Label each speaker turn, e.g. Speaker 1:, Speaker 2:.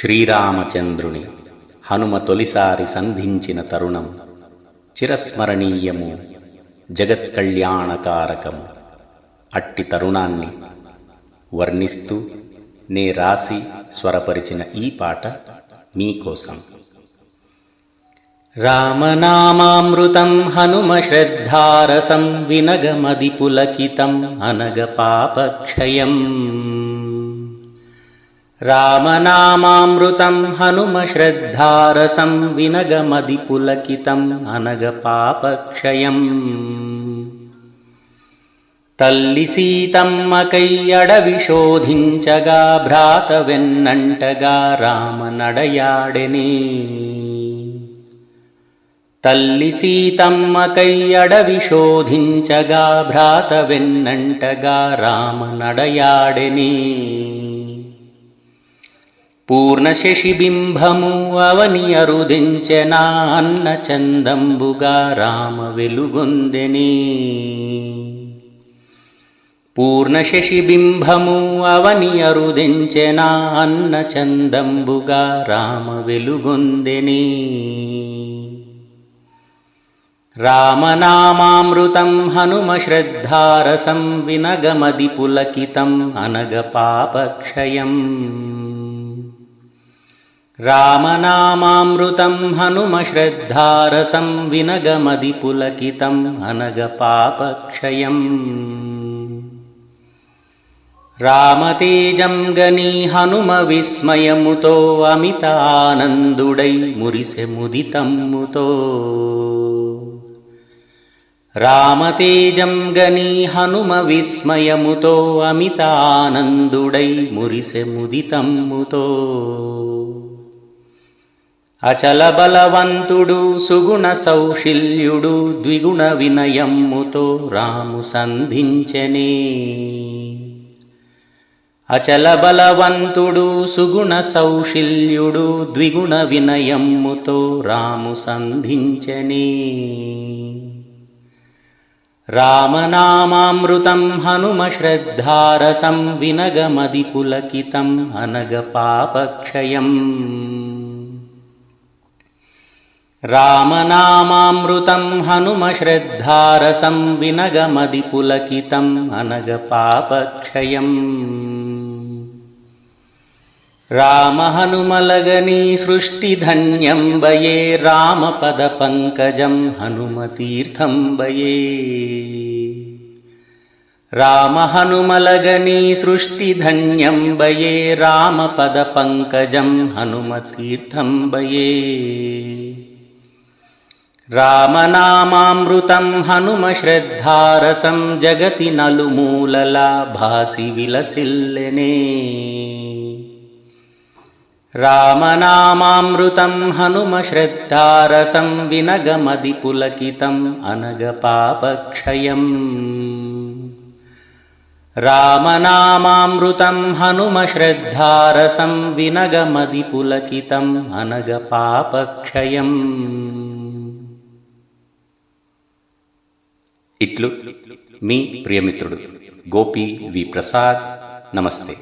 Speaker 1: శ్రీరామచంద్రుని హనుమ తొలిసారి సంధించిన తరుణం చిరస్మరణీయము జగత్కళ్యాణకారకము. అట్టి తరుణాన్ని వర్ణిస్తూ నే రాసి స్వరపరిచిన ఈ పాట మీకోసం. రామనామామృతం హనుమ శ్రద్ధారసం వినగమది పులకితం అనగ పాపక్షయం. రామనామామృతం హనుమ శ్రద్ధారసం వినగమది పులకితం అనగ పాపక్షయం తల్లి సీతమ్మకై అడవి శోధించగా భ్రాత వెన్నంటగా రామ నడయాడెనే తల్లి సీతమ్మకై అడవి శోధించగా భ్రాత వెన్నంటగా రామ నడయాడెనే పూర్ణశశిబింబము అవని అరుదించెనాన్న చందంబుగా రామ వెలుగొందెని. పూర్ణశశిబింబము అవని అరుదించెనాన్న చందంబుగా రామ వెలుగొందెని. రామనామామృతం హనుమ శ్రద్ధారసం వినగమది పులకితం అనగ పాపక్షయం. రామనామామృతం హనుమ శ్రద్ధారసం వినగమది పులకితం అనగ పాపక్షయం రామతేజం గని హనుమ విస్మయముతో అమిత ఆనందుడై మురిసె ముదితమ్ముతో రామతేజం గని హనుమ విస్మయముతో అమిత ఆనందుడై మురిసె ముదితమ్ముతో అచల బలవంతుడు సుగుణ సౌశిల్యుడు ద్విగుణ వినయమ్ముతో రాము సంధించనే. అచల బలవంతుడు సుగుణ సౌశిల్యుడు ద్విగుణ వినయమ్ముతో రాము సంధించనే. రామనామామృతం హనుమ శ్రద్ధారసం వినగమది పులకితం అనగ పాపక్షయం. రామనామామృతం హనుమ శ్రద్ధారసం వినగమది పులకితం అనగ పాపక్షయం రామ హనుమలగని సృష్టి ధన్యం బయే రామపద పంకజం హనుమతీర్థం వయే రామ హనుమలగని సృష్టి ధన్యం బయే రామపద పంకజం హనుమతీర్థం వయే रामनामामृतं हनुमश्रद्धारसं जगति नलुमूललाभासिविलसिल्लने रामनामामृतं हनुमश्रद्धारसं विनगमदिपुलकितम् अनगपापक्षयम्। ఇట్లు మీ ప్రియమిత్రుడు గోపి వి ప్రసాద్. నమస్తే.